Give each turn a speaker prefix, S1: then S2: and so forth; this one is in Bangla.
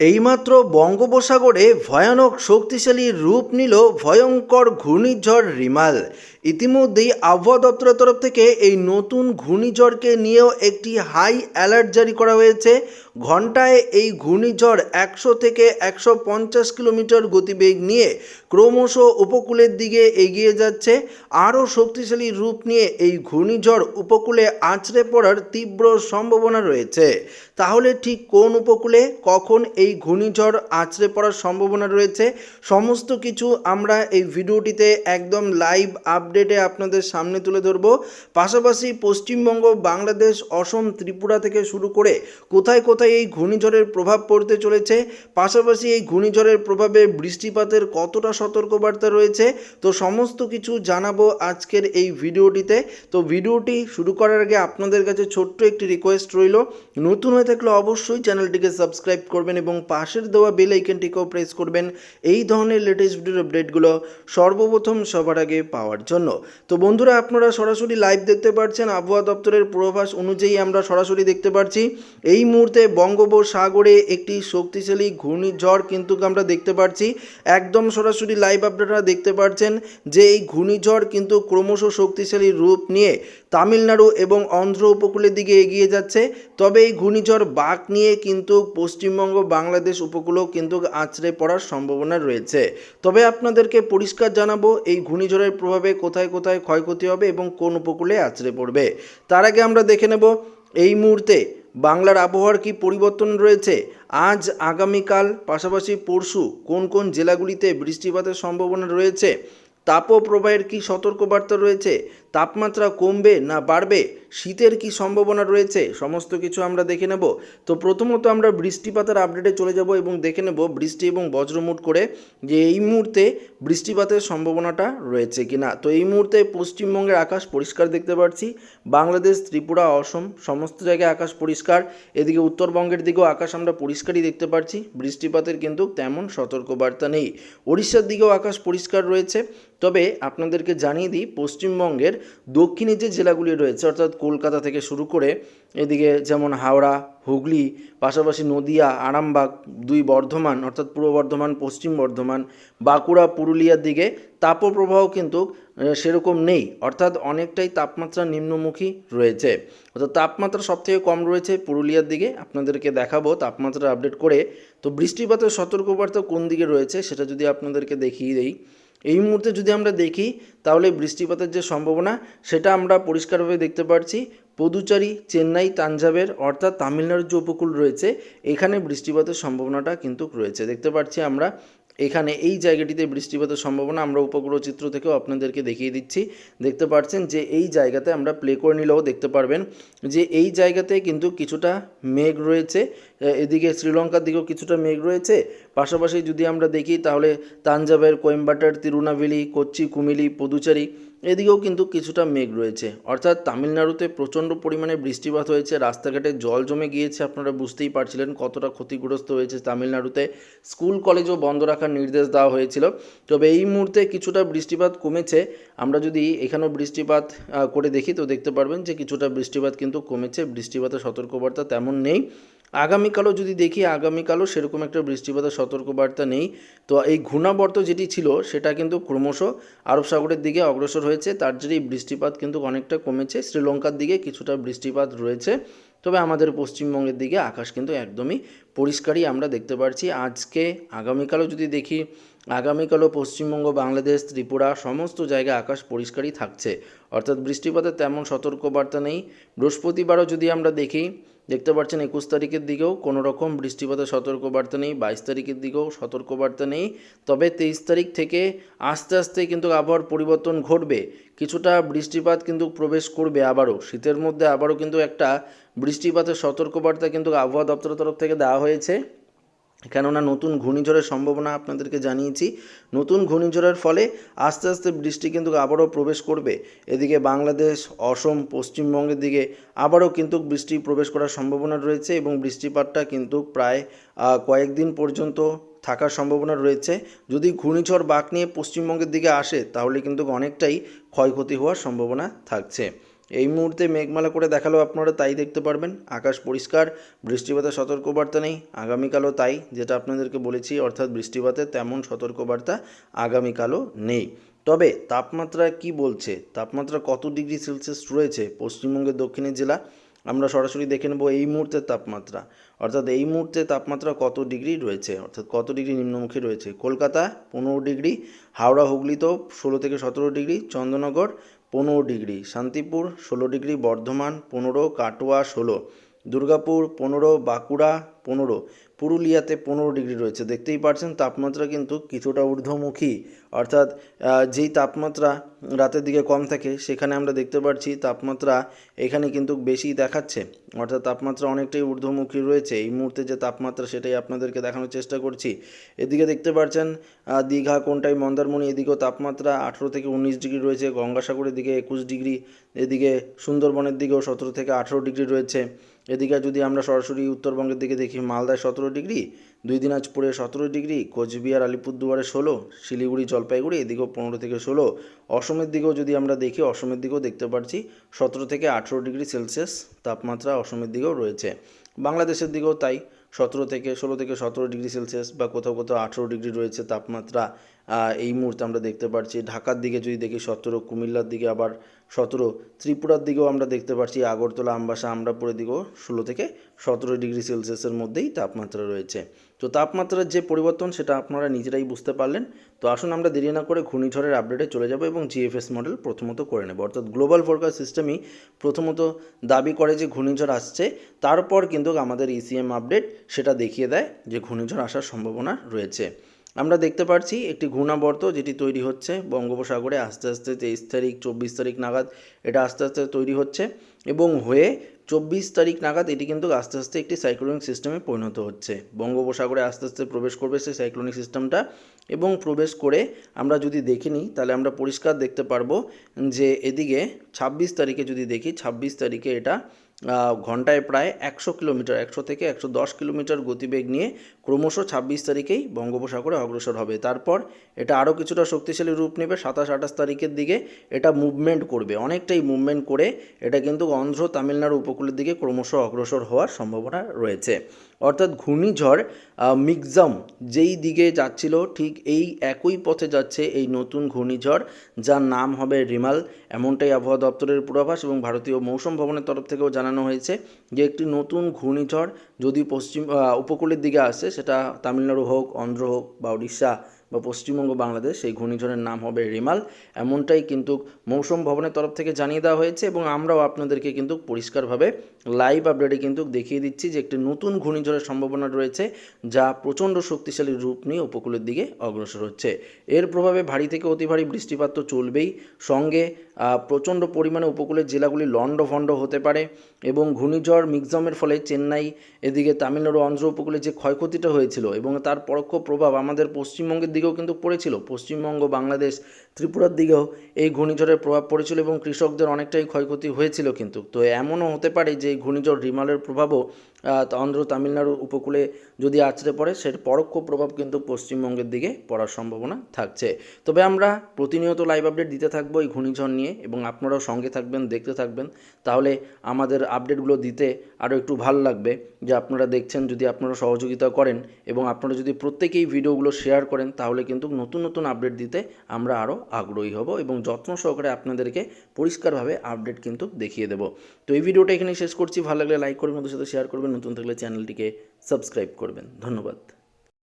S1: এইমাত্র বঙ্গোপসাগরে ভয়ানক শক্তিশালী রূপ নিল ভয়ঙ্কর ঘূর্ণিঝড় রিমাল। ইতিমধ্যেই আবহাওয়া দপ্তরের তরফ থেকে এই নতুন ঘূর্ণিঝড়কে নিয়েও একটি হাই অ্যালার্ট জারি করা হয়েছে। ঘন্টায় এই ঘূর্ণিঝড় একশো থেকে একশো পঞ্চাশ কিলোমিটার গতিবেগ নিয়ে ক্রমশ উপকূলের দিকে এগিয়ে যাচ্ছে। আরও শক্তিশালী রূপ নিয়ে এই ঘূর্ণিঝড় উপকূলে আছড়ে পড়ার তীব্র সম্ভাবনা রয়েছে। তাহলে ঠিক কোন উপকূলে কখন এই ঘূর্ণিঝড় আছড়ে পড়ার সম্ভাবনা রয়েছে? সমস্ত কিছু আমরা এই ভিডিওটিতে একদম লাইভ আপডেটে আপনাদের সামনে তুলে ধরবো। পাশাপাশি পশ্চিমবঙ্গ, বাংলাদেশ, অসম, ত্রিপুরা থেকে শুরু করে কোথায় কোথায় এই ঘূর্ণিঝড়ের প্রভাব পড়তে চলেছে। পাশাপাশি এই ঘূর্ণিঝড়ের প্রভাবে বৃষ্টিপাতের কতটা সতর্কবার্তা রয়েছে, তো সমস্ত কিছু জানাব আজকের এই ভিডিওটিতে। তো ভিডিওটি শুরু করার আগে আপনাদের কাছে ছোট্ট একটি রিকোয়েস্ট রইল। নতুন হয়ে থাকলে অবশ্যই চ্যানেলটিকে সাবস্ক্রাইব করবেন এবং পাশের দেওয়া বেল আইকনটিকেও প্রেস করবেন। এই ধরনের লেটেস্ট ভিডিওর আপডেটগুলো সর্বপ্রথম সবার আগে পাওয়ার জন্য। তো বন্ধুরা, আপনারা সরাসরি লাইভ দেখতে পাচ্ছেন আবহাওয়া দপ্তরের পূর্বাভাস অনুযায়ী আমরা সরাসরি দেখতে পাচ্ছি এই মুহূর্তে বঙ্গোপসাগরে একটি শক্তিশালী ঘূর্ণিঝড় কিন্তু আমরা দেখতে পাচ্ছি একদম সরাসরি লাইভ আপনারা দেখতে পাচ্ছেন যে এই ঘূর্ণিঝড় কিন্তু ক্রমশ শক্তিশালী রূপ নিয়ে তামিলনাড়ু এবং অন্ধ্র উপকূলের দিকে এগিয়ে যাচ্ছে। তবে এই ঘূর্ণিঝড় বাঁক নিয়ে কিন্তু পশ্চিমবঙ্গ, বাংলাদেশ উপকূলেও কিন্তু আছড়ে পড়ার সম্ভাবনা রয়েছে। তবে আপনাদেরকে পরিষ্কার জানাব, এই ঘূর্ণিঝড়ের প্রভাবে কোথায় কোথায় ক্ষয়ক্ষতি হবে এবং কোন উপকূলে আছড়ে পড়বে। তার আগে আমরা দেখে নেব, এই মুহূর্তে বাংলার আবহাওয়ার কি পরিবর্তন রয়েছে? আজ, আগামীকাল, পাশাপাশি পরশু কোন কোন জেলাগুলিতে বৃষ্টিপাতের সম্ভাবনা রয়েছে? তাপপ্রবাহের কি সতর্কবার্তা রয়েছে? তাপমাত্রা কমবে না বাড়বে? শীতের কি সম্ভাবনা রয়েছে? সমস্ত কিছু আমরা দেখে নেব। তো প্রথমত আমরা বৃষ্টিপাতের আপডেটে চলে যাব এবং দেখে নেব বৃষ্টি এবং বজ্রমুট করে যে এই মুহূর্তে বৃষ্টিপাতের সম্ভাবনাটা রয়েছে কিনা। তো এই মুহূর্তে পশ্চিমবঙ্গের আকাশ পরিষ্কার দেখতে পাচ্ছি। বাংলাদেশ, ত্রিপুরা, অসম সমস্ত জায়গায় আকাশ পরিষ্কার। এদিকে উত্তরবঙ্গের দিকেও আকাশ আমরা পরিষ্কারই দেখতে পাচ্ছি। বৃষ্টিপাতের কিন্তু তেমন সতর্কবার্তা নেই। ওড়িশার দিকেও আকাশ পরিষ্কার রয়েছে। তবে আপনাদেরকে জানিয়ে দিই, পশ্চিমবঙ্গের দক্ষিণে যে জেলাগুলি রয়েছে, অর্থাৎ কলকাতা থেকে শুরু করে এদিকে যেমন হাওড়া, হুগলি, পাশাপাশি নদিয়া, আরামবাগ, দুই বর্ধমান, অর্থাৎ পূর্ব বর্ধমান, পশ্চিম বর্ধমান, বাঁকুড়া, পুরুলিয়ার দিকে তাপপ্রবাহ কিন্তু সেরকম নেই। অর্থাৎ অনেকটাই তাপমাত্রা নিম্নমুখী রয়েছে। অর্থাৎ তাপমাত্রা সবথেকে কম রয়েছে পুরুলিয়ার দিকে। আপনাদেরকে দেখাবো তাপমাত্রা আপডেট করে। তো বৃষ্টিপাতের সতর্কবার্তা কোন দিকে রয়েছে, সেটা যদি আপনাদেরকে দেখিয়ে দেই। এই মুহূর্তে যদি আমরা দেখি, তাহলে বৃষ্টিপাতের যে সম্ভাবনা, সেটা আমরা পরিষ্কারভাবে দেখতে পাচ্ছি পদুচারি, চেন্নাই তাঞ্জাবের অর্থাৎ তামিলনাড়ুর যে উপকূল রয়েছে, এখানে বৃষ্টিপাতের সম্ভাবনাটা কিন্তু রয়েছে। দেখতে পাচ্ছি আমরা এখানে এই জায়গাটিতে বৃষ্টিপাতের সম্ভাবনা আমরা উপগ্রহ চিত্র থেকেও আপনাদেরকে দেখিয়ে দিচ্ছি। দেখতে পাচ্ছেন যে এই জায়গাতে আমরা প্লে করে নিলেও দেখতে পারবেন যে এই জায়গাতে কিন্তু কিছুটা মেঘ রয়েছে। এদিকে শ্রীলঙ্কার দিকেও কিছুটা মেঘ রয়েছে। পাশাপাশি যদি আমরা দেখি তাহলে তাঞ্জাবের কোয়েম্বাটার, তিরুনাভেলি কোচি কুমিলি, পদুচারি এদিকেও কিন্তু কিছুটা মেঘ রয়েছে। অর্থাৎ তামিলনাড়ুতে প্রচণ্ড পরিমাণে বৃষ্টিপাত হয়েছে। রাস্তাঘাটে জল জমে গিয়েছে, আপনারা বুঝতেই পারছিলেন কতটা ক্ষতিগ্রস্ত হয়েছে তামিলনাড়ুতে। স্কুল, কলেজও বন্ধ রাখার নির্দেশ দেওয়া হয়েছিল। তবে এই মুহূর্তে কিছুটা বৃষ্টিপাত কমেছে। আমরা যদি এখানেও বৃষ্টিপাত করে দেখি, তো দেখতে পারবেন যে কিছুটা বৃষ্টিপাত কিন্তু কমেছে। বৃষ্টিপাতের সতর্কবার্তা তেমন নেই। আগামীকালও যদি দেখি, আগামীকালও সেরকম একটা বৃষ্টিপাতের সতর্কবার্তা নেই। তো এই ঘূর্ণাবর্ত যেটি ছিল, সেটা কিন্তু ক্রমশ আরব সাগরের দিকে অগ্রসর হয়েছে। তার জেরেই বৃষ্টিপাত কিন্তু অনেকটা কমেছে। শ্রীলঙ্কার দিকে কিছুটা বৃষ্টিপাত রয়েছে। তবে আমাদের পশ্চিমবঙ্গের দিকে আকাশ কিন্তু একদমই পরিষ্কারই আমরা দেখতে পাচ্ছি আজকে, আগামীকালও যদি দেখি, আগামীকালও পশ্চিমবঙ্গ, বাংলাদেশ, ত্রিপুরা সমস্ত জায়গায় আকাশ পরিষ্কারই থাকছে। অর্থাৎ বৃষ্টিপাতের তেমন সতর্কবার্তা নেই। বৃহস্পতিবারও যদি আমরা দেখি দেখতে পাচ্ছেন একুশ তারিখের দিকেও কোনো রকম বৃষ্টিপাতের সতর্কবার্তা নেই, বাইশ তারিখের দিকেও সতর্কবার্তা নেই। তবে তেইশ তারিখ থেকে আস্তে আস্তে কিন্তু আবহাওয়ার পরিবর্তন ঘটবে। কিছুটা বৃষ্টিপাত কিন্তু প্রবেশ করবে আবারও। শীতের মধ্যে আবারও কিন্তু একটা বৃষ্টিপাতের সতর্কবার্তা কিন্তু আবহাওয়া দপ্তরের তরফ থেকে দেওয়া হয়েছে। কেননা নতুন ঘূর্ণিঝড়ের সম্ভাবনা আপনাদেরকে জানিয়েছি। নতুন ঘূর্ণিঝড়ের ফলে আস্তে আস্তে বৃষ্টি কিন্তু আবারও প্রবেশ করবে। এদিকে বাংলাদেশ, অসম, পশ্চিমবঙ্গের দিকে আবারও কিন্তু বৃষ্টি প্রবেশ করার সম্ভাবনা রয়েছে এবং বৃষ্টিপাতটা কিন্তু প্রায় কয়েকদিন পর্যন্ত থাকার সম্ভাবনা রয়েছে। যদি ঘূর্ণিঝড় বাঁক নিয়ে পশ্চিমবঙ্গের দিকে আসে, তাহলে কিন্তু অনেকটাই ক্ষয়ক্ষতি হওয়ার সম্ভাবনা থাকছে। এই মুহূর্তে মেঘমালা করে দেখালেও আপনারা, তাই দেখতে পারবেন। আকাশ পরিষ্কার, বৃষ্টিপাতের সতর্কবার্তা নেই। আগামীকালও তাই, যেটা আপনাদেরকে বলেছি, অর্থাৎ বৃষ্টিপাতের তেমন সতর্কবার্তা আগামীকালও নেই। তবে তাপমাত্রা কি বলছে? তাপমাত্রা কত ডিগ্রি সেলসিয়াস রয়েছে পশ্চিমবঙ্গের দক্ষিণের জেলা? আমরা সরাসরি দেখে নেব এই মুহূর্তের তাপমাত্রা। অর্থাৎ এই মুহূর্তে তাপমাত্রা কত ডিগ্রি রয়েছে? অর্থাৎ কত ডিগ্রি নিম্নমুখী রয়েছে? কলকাতা, পনেরো ডিগ্রি, হাওড়া, হুগলিতেও ষোলো থেকে সতেরো ডিগ্রি, চন্দ্রনগর পনেরো ডিগ্রি শান্তিপুর ষোলো ডিগ্রি বর্ধমান পনেরো কাটোয়া ষোলো দুর্গাপুর পনেরো বাঁকুড়া পনেরো পুরুলিয়াতে পনেরো ডিগ্রি রয়েছে। দেখতেই পাচ্ছেন তাপমাত্রা কিন্তু কিছুটা ঊর্ধ্বমুখী। অর্থাৎ যেই তাপমাত্রা রাতের দিকে কম থাকে সেখানে আমরা দেখতে পাচ্ছি তাপমাত্রা এখানে কিন্তু বেশি দেখাচ্ছে। অর্থাৎ তাপমাত্রা অনেকটাই ঊর্ধ্বমুখী রয়েছে। এই মুহূর্তে যে তাপমাত্রা সেটাই আপনাদেরকে দেখানোর চেষ্টা করছি। এদিকে দেখতে পাচ্ছেন আহ, দীঘা কোনটাই মন্দারমণি এদিকেও তাপমাত্রা আঠেরো থেকে উনিশ ডিগ্রি রয়েছে। গঙ্গাসাগরের দিকে একুশ ডিগ্রি এদিকে সুন্দরবনের দিকেও সতেরো থেকে আঠেরো ডিগ্রি রয়েছে। এদিকে যদি আমরা সরাসরি উত্তরবঙ্গের দিকে দেখি মালদায় সতেরো ডিগ্রি, দুই দিনাজপুরে সতেরো ডিগ্রি, কোচবিহার, আলিপুরদুয়ারে ষোলো, শিলিগুড়ি, জলপাইগুড়ি, এদিকেও পনেরো থেকে ষোলো। অসমের দিকেও যদি আমরা দেখি, অসমের দিকেও দেখতে পাচ্ছি সতেরো থেকে আঠেরো ডিগ্রি সেলসিয়াস তাপমাত্রা অসমের দিকেও রয়েছে। বাংলাদেশের দিকেও তাই সতেরো থেকে ষোলো থেকে সতেরো ডিগ্রি সেলসিয়াস বা কোথাও কোথাও আঠেরো ডিগ্রি রয়েছে তাপমাত্রা এই মুহূর্তে আমরা দেখতে পাচ্ছি ঢাকার দিকে যদি দেখি সতেরো, কুমিল্লার দিকে আবার সতেরো, ত্রিপুরার দিকেও আমরা দেখতে পাচ্ছি আগরতলা, আমবাসা, আমরাপুরের দিকেও ষোলো থেকে সতেরো ডিগ্রি সেলসিয়াসের মধ্যেই তাপমাত্রা রয়েছে। তো তাপমাত্রার যে পরিবর্তন সেটা আপনারা নিজেরাই বুঝতে পারলেন। তো আসুন আমরা দেরি না করে ঘূর্ণিঝড়ের আপডেটে চলে যাব এবং জিএফএস মডেল প্রথমত করে নেব। অর্থাৎ গ্লোবাল ফোরকাস্ট সিস্টেমই প্রথমত দাবি করে যে ঘূর্ণিঝড় আসছে। তারপর কিন্তু আমাদের ইসিএম আপডেট সেটা দেখিয়ে দেয় যে ঘূর্ণিঝড় আসার সম্ভাবনা রয়েছে। আমরা দেখতে পাচ্ছি একটি ঘূর্ণাবর্ত যেটি তৈরি হচ্ছে বঙ্গোপসাগরে আস্তে আস্তে তেইশ তারিখ, চব্বিশ তারিখ নাগাদ এটা আস্তে আস্তে তৈরি হচ্ছে এবং হয়ে চব্বিশ তারিখ নাগাদ এটি কিন্তু আস্তে আস্তে একটি সাইক্লোনিক সিস্টেমে পরিণত হচ্ছে। বঙ্গোপসাগরে আস্তে আস্তে প্রবেশ করবে সেই সাইক্লোনিক সিস্টেমটা এবং প্রবেশ করে আমরা যদি দেখে নিই, তাহলে আমরা পরিষ্কার দেখতে পারব যে এদিকে ছাব্বিশ তারিখে যদি দেখি, ছাব্বিশ তারিখে এটা ঘন্টায় প্রায় একশো কিলোমিটার একশো থেকে একশো দশ কিলোমিটার গতিবেগ নিয়ে ক্রমশ ছাব্বিশ তারিখেই বঙ্গোপসাগরে অগ্রসর হবে। তারপর এটা আরও কিছুটা শক্তিশালী রূপ নেবে, সাতাশ আঠাশ তারিখের দিকে এটা মুভমেন্ট করবে। অনেকটাই মুভমেন্ট করে এটা কিন্তু অন্ধ্র, তামিলনাড়ু উপকূলের দিকে ক্রমশ অগ্রসর হওয়ার সম্ভাবনা রয়েছে। অর্থাৎ ঘূর্ণিঝড় মিক্সাম যেই দিকে যাচ্ছিল, ঠিক এই একই পথে যাচ্ছে এই নতুন ঘূর্ণিঝড়, যার নাম হবে রিমাল। এমনটাই আবহাওয়া দপ্তরের পূর্বাভাস এবং ভারতীয় মৌসুম ভবনের তরফ থেকেও জানানো হয়েছে যে একটি নতুন ঘূর্ণিঝড় যদি পশ্চিম উপকূলের দিকে আসে, সেটা তামিলনাড়ু হোক, অন্ধ্র হোক বা উড়িষ্যা বা পশ্চিমবঙ্গ, বাংলাদেশ, সেই ঘূর্ণিঝড়ের নাম হবে রিমাল। এমনটাই কিন্তু মৌসুম ভবনের তরফ থেকে জানিয়ে দেওয়া হয়েছে এবং আমরাও আপনাদেরকে কিন্তু পরিষ্কারভাবে লাইভ আপডেটে কিন্তু দেখিয়ে দিচ্ছি যে একটি নতুন ঘূর্ণিঝড়ের সম্ভাবনা রয়েছে যা প্রচণ্ড শক্তিশালী রূপ নিয়ে উপকূলের দিকে অগ্রসর হচ্ছে। এর প্রভাবে ভারী থেকে অতি ভারী বৃষ্টিপাত তো চলবেই। সঙ্গে প্রচণ্ড পরিমাণে উপকূলের জেলাগুলি লণ্ডভণ্ড হতে পারে এবং ঘূর্ণিঝড় মিক্সমের ফলে চেন্নাই, এদিকে তামিলনাড়ু অন্ধ্র উপকূলে যে ক্ষয়ক্ষতিটা হয়েছিল এবং তার পরোক্ষ প্রভাব আমাদের পশ্চিমবঙ্গের দিকেও কিন্তু পড়েছিল। পশ্চিমবঙ্গ, বাংলাদেশ ত্রিপুরার দিকেও এই ঘূর্ণিঝড়ের প্রভাব পড়েছিল এবং কৃষকদের অনেকটাই ক্ষয়ক্ষতি হয়েছিল কিন্তু। তো এমনও হতে পারে যে এই ঘূর্ণিঝড় রিমালের প্রভাবও অন্ধ্র তামিলনাড়ু উপকূলে যদি আছড়ে পড়ে, সের পরোক্ষ প্রভাব কিন্তু পশ্চিমবঙ্গের দিকে পড়ার সম্ভাবনা থাকছে। তবে আমরা প্রতিনিয়ত লাইভ আপডেট দিতে থাকব এই ঘূর্ণিঝড় নিয়ে এবং আপনারাও সঙ্গে থাকবেন, দেখতে থাকবেন। তাহলে আমাদের আপডেটগুলো দিতে আরও একটু ভালো লাগবে যে আপনারা দেখছেন, যদি আপনারা সহযোগিতা করেন এবং আপনারা যদি প্রত্যেকেই ভিডিওগুলো শেয়ার করেন, তাহলে কিন্তু নতুন নতুন আপডেট দিতে আমরা আরও আগ্রহী হব এবং যত্ন সহকারে আপনাদেরকে পরিষ্কারভাবে আপডেট কিন্তু দেখিয়ে দেবো। তো এই ভিডিওটা এখানে শেষ করছি। ভালো লাগলে লাইক করবেন ওদের সাথে শেয়ার করবেন, নতুন থাকলে চ্যানেলটিকে সাবস্ক্রাইব করবেন। ধন্যবাদ।